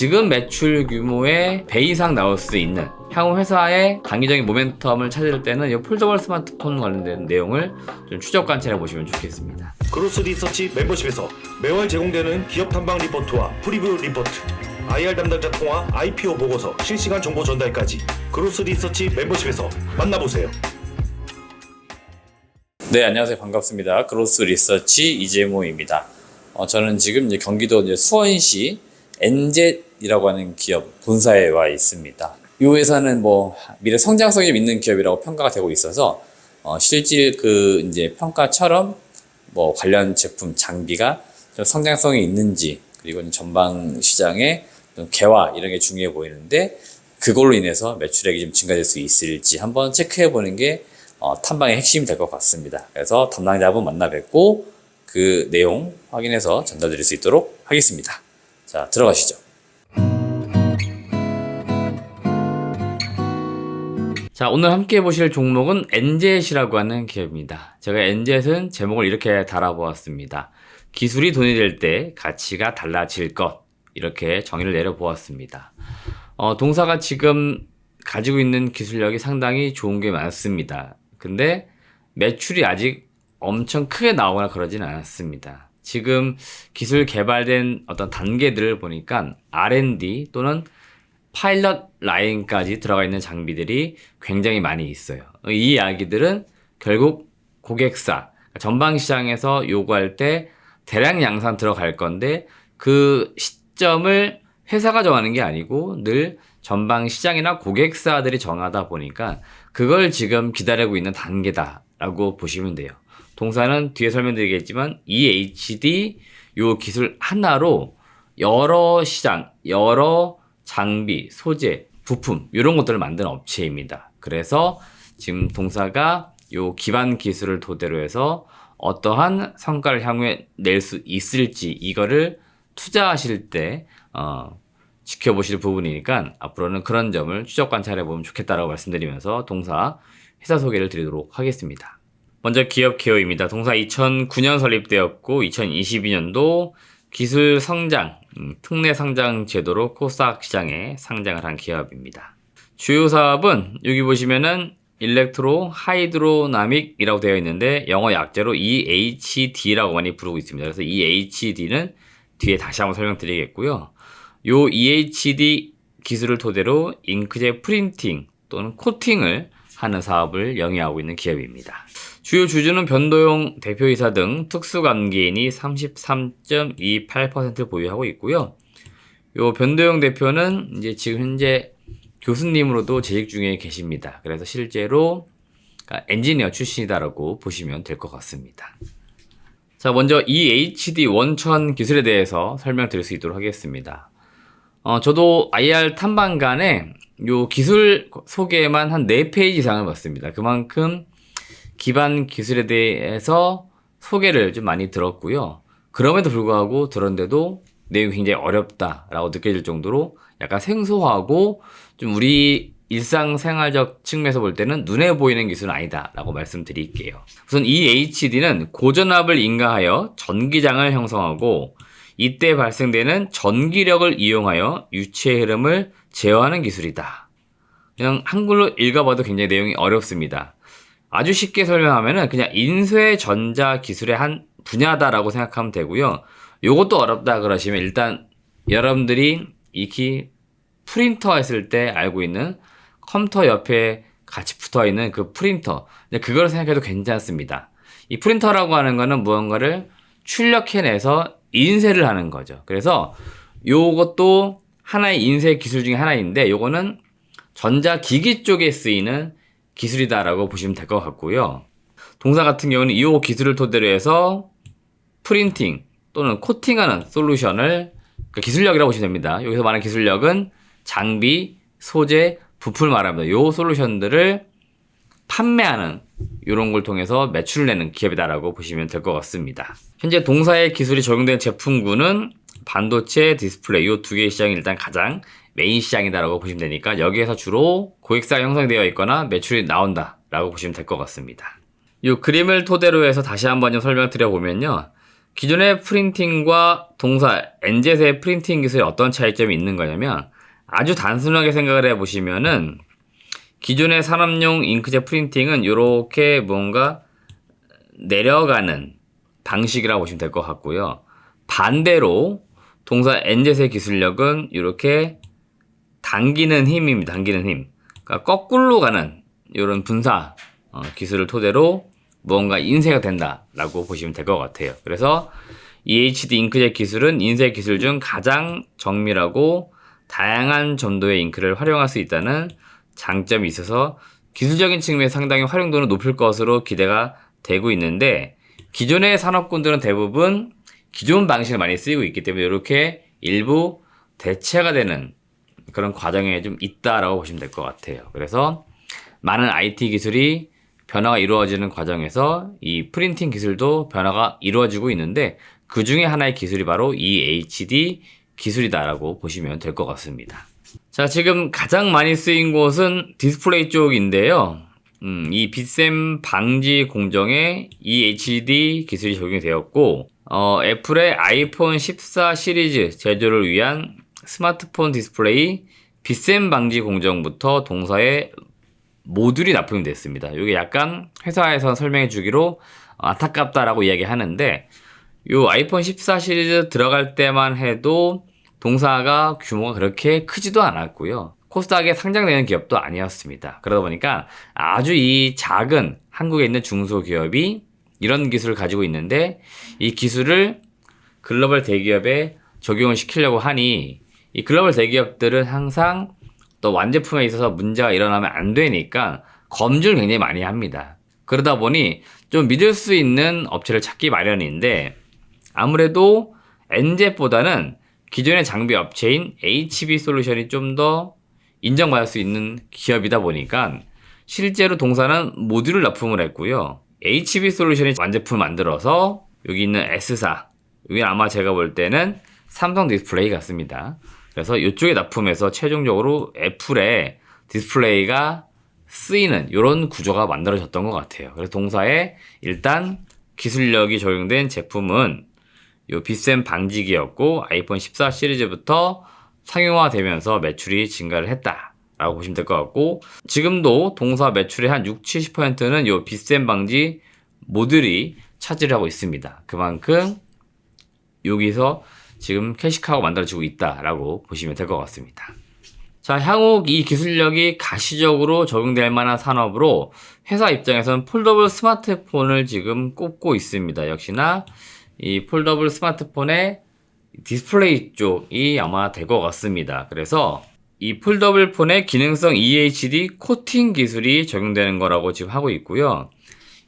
지금 매출 규모의 배 이상 나올 수 있는 향후 회사의 단기적인 모멘텀을 찾을 때는 이 폴더블 스마트폰 관련된 내용을 좀 추적 관찰해 보시면 좋겠습니다. 크로스 리서치 멤버십에서 매월 제공되는 기업 탐방 리포트와 프리뷰 리포트, IR 담당자 통화 IPO 보고서 실시간 정보 전달까지 크로스 리서치 멤버십에서 만나보세요. 네, 안녕하세요. 반갑습니다. 크로스 리서치 이재모입니다. 어, 저는 지금 이제 경기도 이제 수원시 엔젯 이라고 하는 기업 본사에 와 있습니다. 이 회사는 뭐 미래 성장성이 좀 있는 기업이라고 평가가 되고 있어서 어, 실질 그 이제 평가처럼 뭐 관련 제품 장비가 좀 성장성이 있는지 그리고 전방 시장의 좀 개화 이런 게 중요해 보이는데 그걸로 인해서 매출액이 좀 증가될 수 있을지 한번 체크해 보는 게 어, 탐방의 핵심이 될 것 같습니다. 그래서 담당자분 만나 뵙고 그 내용 확인해서 전달드릴 수 있도록 하겠습니다. 자, 들어가시죠. 자, 오늘 함께 보실 종목은 엔젯이라고 하는 기업입니다. 제가 엔젯은 제목을 이렇게 달아보았습니다. 기술이 돈이 될 때 가치가 달라질 것. 이렇게 정의를 내려보았습니다. 어, 동사가 지금 가지고 있는 기술력이 상당히 좋은 게 많습니다. 근데 매출이 아직 엄청 크게 나오거나 그러지는 않았습니다. 지금 기술 개발된 어떤 단계들을 보니까 R&D 또는 파일럿 라인까지 들어가 있는 장비들이 굉장히 많이 있어요. 이 이야기들은 결국 고객사, 전방 시장에서 요구할 때 대량 양산 들어갈 건데 그 시점을 회사가 정하는 게 아니고 늘 전방 시장이나 고객사들이 정하다 보니까 그걸 지금 기다리고 있는 단계다라고 보시면 돼요. 동사는 뒤에 설명드리겠지만 EHD 요 기술 하나로 여러 시장, 여러 장비, 소재, 부품 이런 것들을 만드는 업체입니다. 그래서 지금 동사가 요 기반 기술을 토대로 해서 어떠한 성과를 향후에 낼수 있을지 이거를 투자하실 때 어, 지켜보실 부분이니까 앞으로는 그런 점을 추적 관찰해 보면 좋겠다라고 말씀드리면서 동사 회사 소개를 드리도록 하겠습니다. 먼저 기업 개요입니다. 동사 2009년 설립되었고 2022년도 기술 성장, 음, 특례 상장 제도로 코스닥 시장에 상장을 한 기업입니다. 주요 사업은 여기 보시면은 일렉트로 하이드로나믹이라고 되어 있는데 영어 약자로 EHD라고 많이 부르고 있습니다. 그래서 EHD는 뒤에 다시 한번 설명드리겠고요. 요 EHD 기술을 토대로 잉크젯 프린팅 또는 코팅을 하는 사업을 영위하고 있는 기업입니다. 주요 주주는 변도용 대표이사 등 특수관계인이 33.28%를 보유하고 있고요. 요 변도용 대표는 이제 지금 현재 교수님으로도 재직 중에 계십니다. 그래서 실제로 그러니까 엔지니어 출신이다라고 보시면 될 것 같습니다. 자, 먼저 EHD 원천 기술에 대해서 설명드릴 수 있도록 하겠습니다. 어, 저도 IR 탐방간에 요 기술 소개만 한 4페이지 이상을 봤습니다. 그만큼 기반 기술에 대해서 소개를 좀 많이 들었고요. 그럼에도 불구하고 들었는데도 내용이 굉장히 어렵다라고 느껴질 정도로 약간 생소하고 좀 우리 일상생활적 측면에서 볼 때는 눈에 보이는 기술은 아니다라고 말씀드릴게요. 우선 이 HD는 고전압을 인가하여 전기장을 형성하고 이때 발생되는 전기력을 이용하여 유체의 흐름을 제어하는 기술이다. 그냥 한글로 읽어봐도 굉장히 내용이 어렵습니다. 아주 쉽게 설명하면은 그냥 인쇄 전자 기술의 한 분야다라고 생각하면 되고요. 요것도 어렵다 그러시면 일단 여러분들이 익히 프린터 했을 때 알고 있는 컴퓨터 옆에 같이 붙어 있는 그 프린터. 그걸 생각해도 괜찮습니다. 이 프린터라고 하는 거는 무언가를 출력해내서 인쇄를 하는 거죠. 그래서 요것도 하나의 인쇄 기술 중에 하나인데 요거는 전자기기 쪽에 쓰이는 기술이다라고 보시면 될 것 같고요. 동사 같은 경우는 이 기술을 토대로 해서 프린팅 또는 코팅하는 솔루션을 그러니까 기술력이라고 보시면 됩니다. 여기서 말하는 기술력은 장비, 소재, 부품을 말합니다. 이 솔루션들을 판매하는 이런 걸 통해서 매출을 내는 기업이다라고 보시면 될 것 같습니다. 현재 동사의 기술이 적용된 제품군은 반도체, 디스플레이 이 두 개의 시장이 일단 가장 메인 시장이다라고 보시면 되니까 여기에서 주로 고객사가 형성되어 있거나 매출이 나온다라고 보시면 될 것 같습니다. 이 그림을 토대로 해서 다시 한번 좀 설명드려 보면요. 기존의 프린팅과 동사 NZ의 프린팅 기술에 어떤 차이점이 있는 거냐면 아주 단순하게 생각을 해 보시면은 기존의 산업용 잉크젯 프린팅은 이렇게 뭔가 내려가는 방식이라고 보시면 될 것 같고요. 반대로 동사 NZ의 기술력은 이렇게 당기는 힘입니다. 당기는 힘. 그러니까 거꾸로 가는 이런 분사 어, 기술을 토대로 무언가 인쇄가 된다라고 보시면 될 것 같아요. 그래서 EHD 잉크젯 기술은 인쇄 기술 중 가장 정밀하고 다양한 점도의 잉크를 활용할 수 있다는 장점이 있어서 기술적인 측면에서 상당히 활용도는 높을 것으로 기대가 되고 있는데 기존의 산업군들은 대부분 기존 방식을 많이 쓰이고 있기 때문에 이렇게 일부 대체가 되는 그런 과정에 좀 있다라고 보시면 될 것 같아요. 그래서 많은 IT 기술이 변화가 이루어지는 과정에서 이 프린팅 기술도 변화가 이루어지고 있는데 그 중에 하나의 기술이 바로 이 HD 기술이다라고 보시면 될 것 같습니다. 자, 지금 가장 많이 쓰인 곳은 디스플레이 쪽인데요. 음, 이 빗샘 방지 공정에 이 HD 기술이 적용이 되었고, 어, 애플의 아이폰 14 시리즈 제조를 위한 스마트폰 디스플레이 빗샘 방지 공정부터 동사에 모듈이 납품이 됐습니다. 이게 약간 회사에서 설명해 주기로 안타깝다라고 이야기하는데 요 아이폰 14 시리즈 들어갈 때만 해도 동사가 규모가 그렇게 크지도 않았고요. 코스닥에 상장되는 기업도 아니었습니다. 그러다 보니까 아주 이 작은 한국에 있는 중소기업이 이런 기술을 가지고 있는데 이 기술을 글로벌 대기업에 적용을 시키려고 하니 이 글로벌 대기업들은 항상 또 완제품에 있어서 문제가 일어나면 안 되니까 검증을 굉장히 많이 합니다. 그러다 보니 좀 믿을 수 있는 업체를 찾기 마련인데 아무래도 엔젯보다는 기존의 장비 업체인 HB 솔루션이 좀 더 인정받을 수 있는 기업이다 보니까 실제로 동사는 모듈을 납품을 했고요. HB 솔루션이 완제품을 만들어서 여기 있는 S사 여기 아마 제가 볼 때는 삼성 디스플레이 같습니다. 그래서 이쪽에 납품해서 최종적으로 애플의 디스플레이가 쓰이는 이런 구조가 만들어졌던 것 같아요. 그래서 동사에 일단 기술력이 적용된 제품은 요 빗샘 방지기였고 아이폰 14 시리즈부터 상용화되면서 매출이 증가를 했다 라고 보시면 될 것 같고 지금도 동사 매출의 한 6, 70%는 요 빗샘 방지 모듈이 차지를 하고 있습니다. 그만큼 여기서 지금 캐시카가 만들어지고 있다라고 보시면 될 것 같습니다. 자, 향후 이 기술력이 가시적으로 적용될 만한 산업으로 회사 입장에서는 폴더블 스마트폰을 지금 꼽고 있습니다. 역시나 이 폴더블 스마트폰의 디스플레이 쪽이 아마 될 것 같습니다. 그래서 이 폴더블 폰의 기능성 EHD 코팅 기술이 적용되는 거라고 지금 하고 있고요.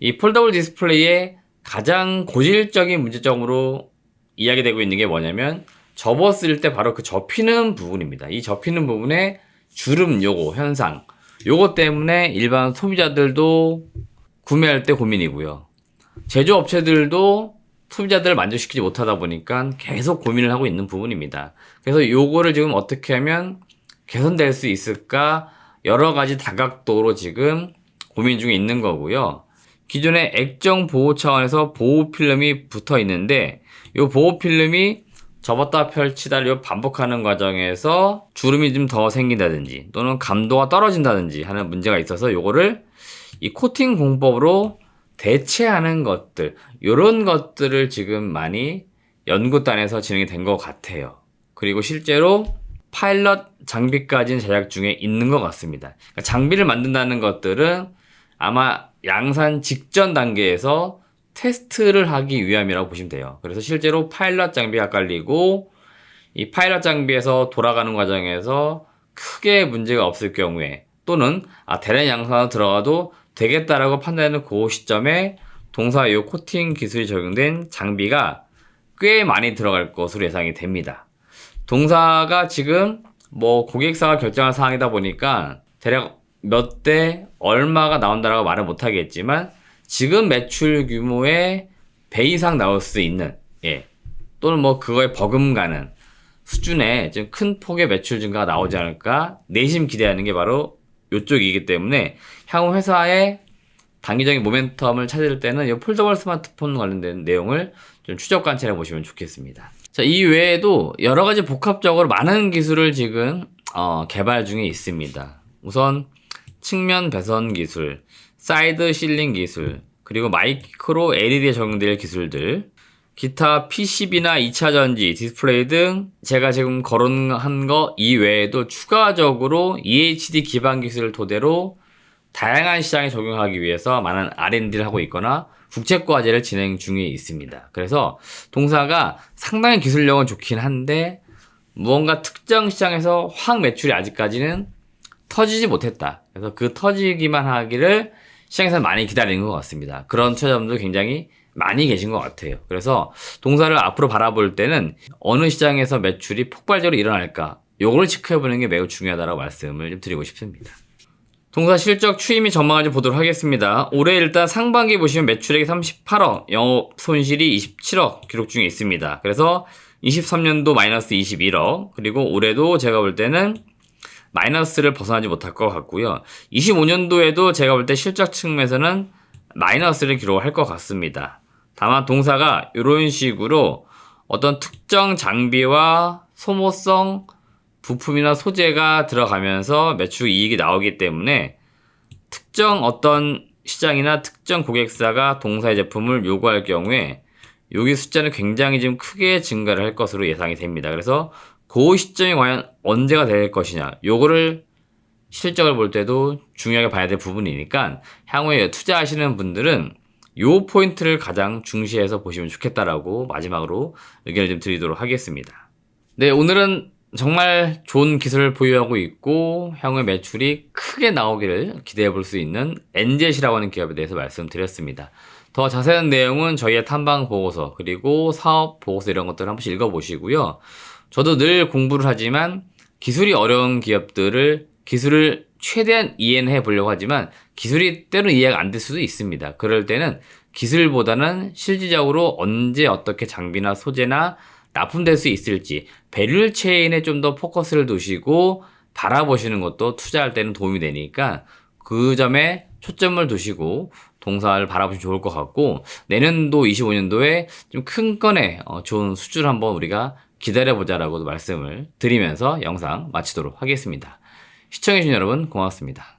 이 폴더블 디스플레이의 가장 고질적인 문제점으로 이야기되고 있는 게 뭐냐면 접었을 때 바로 그 접히는 부분입니다. 이 접히는 부분에 주름 요거 현상 요거 때문에 일반 소비자들도 구매할 때 고민이고요. 제조업체들도 소비자들을 만족시키지 못하다 보니까 계속 고민을 하고 있는 부분입니다. 그래서 요거를 지금 어떻게 하면 개선될 수 있을까 여러 가지 다각도로 지금 고민 중에 있는 거고요. 기존의 액정 보호 차원에서 보호 필름이 붙어 있는데 이 보호 필름이 접었다 펼치다를 요 반복하는 과정에서 주름이 좀 더 생긴다든지 또는 감도가 떨어진다든지 하는 문제가 있어서 요거를 이 코팅 공법으로 대체하는 것들 이런 것들을 지금 많이 연구단에서 진행이 된 것 같아요. 그리고 실제로 파일럿 장비까지는 제작 중에 있는 것 같습니다. 그러니까 장비를 만든다는 것들은 아마 양산 직전 단계에서 테스트를 하기 위함이라고 보시면 돼요. 그래서 실제로 파일럿 장비가 깔리고 이 파일럿 장비에서 돌아가는 과정에서 크게 문제가 없을 경우에 또는 아 대량 양산으로 들어가도 되겠다라고 판단하는 그 시점에 동사 요 코팅 기술이 적용된 장비가 꽤 많이 들어갈 것으로 예상이 됩니다. 동사가 지금 뭐 고객사가 결정할 사항이다 보니까 대략 몇 대 얼마가 나온다라고 말은 못 하겠지만 지금 매출 규모의 배 이상 나올 수 있는 예 또는 뭐 그거에 버금가는 수준의 좀 큰 폭의 매출 증가가 나오지 않을까 내심 기대하는 게 바로 이쪽이기 때문에 향후 회사의 단기적인 모멘텀을 찾을 때는 이 폴더블 스마트폰 관련된 내용을 좀 추적 관찰해 보시면 좋겠습니다. 자, 이 외에도 여러 가지 복합적으로 많은 기술을 지금 어, 개발 중에 있습니다. 우선 측면 배선 기술, 사이드 실링 기술, 그리고 마이크로 LED에 적용될 기술들, 기타 PCB나 2차 전지, 디스플레이 등 제가 지금 거론한 거 이외에도 추가적으로 EHD 기반 기술을 토대로 다양한 시장에 적용하기 위해서 많은 R&D를 하고 있거나 국책 과제를 진행 중에 있습니다. 그래서 동사가 상당히 기술력은 좋긴 한데 무언가 특정 시장에서 확 매출이 아직까지는 터지지 못했다. 그래서 그 터지기만 하기를 시장에서 많이 기다리는 것 같습니다. 그런 투자자분들 굉장히 많이 계신 것 같아요. 그래서 동사를 앞으로 바라볼 때는 어느 시장에서 매출이 폭발적으로 일어날까 요걸 체크해보는 게 매우 중요하다고 말씀을 좀 드리고 싶습니다. 동사 실적 추이미 전망을 좀 보도록 하겠습니다. 올해 일단 상반기 보시면 매출액이 38억, 영업 손실이 27억 기록 중에 있습니다. 그래서 23년도 마이너스 21억, 그리고 올해도 제가 볼 때는 마이너스를 벗어나지 못할 것 같고요. 25년도에도 제가 볼 때 실적 측면에서는 마이너스를 기록할 것 같습니다. 다만 동사가 이런 식으로 어떤 특정 장비와 소모성 부품이나 소재가 들어가면서 매출 이익이 나오기 때문에 특정 어떤 시장이나 특정 고객사가 동사의 제품을 요구할 경우에 여기 숫자는 굉장히 좀 크게 증가를 할 것으로 예상이 됩니다. 그래서 그 시점이 과연 언제가 될 것이냐 요거를 실적을 볼 때도 중요하게 봐야 될 부분이니까 향후에 투자하시는 분들은 요 포인트를 가장 중시해서 보시면 좋겠다라고 마지막으로 의견을 좀 드리도록 하겠습니다. 네, 오늘은 정말 좋은 기술을 보유하고 있고 향후에 매출이 크게 나오기를 기대해 볼 수 있는 엔젯이라고 하는 기업에 대해서 말씀드렸습니다. 더 자세한 내용은 저희의 탐방 보고서 그리고 사업 보고서 이런 것들을 한 번씩 읽어보시고요. 저도 늘 공부를 하지만 기술이 어려운 기업들을 기술을 최대한 이해는 해 보려고 하지만 기술이 때로는 이해가 안 될 수도 있습니다. 그럴 때는 기술보다는 실질적으로 언제 어떻게 장비나 소재나 납품될 수 있을지 배율 체인에 좀 더 포커스를 두시고 바라보시는 것도 투자할 때는 도움이 되니까 그 점에 초점을 두시고 동사를 바라보시면 좋을 것 같고 내년도 25년도에 좀 큰 건에 어, 좋은 수주를 한번 우리가 기다려보자라고 말씀을 드리면서 영상 마치도록 하겠습니다. 시청해주신 여러분 고맙습니다.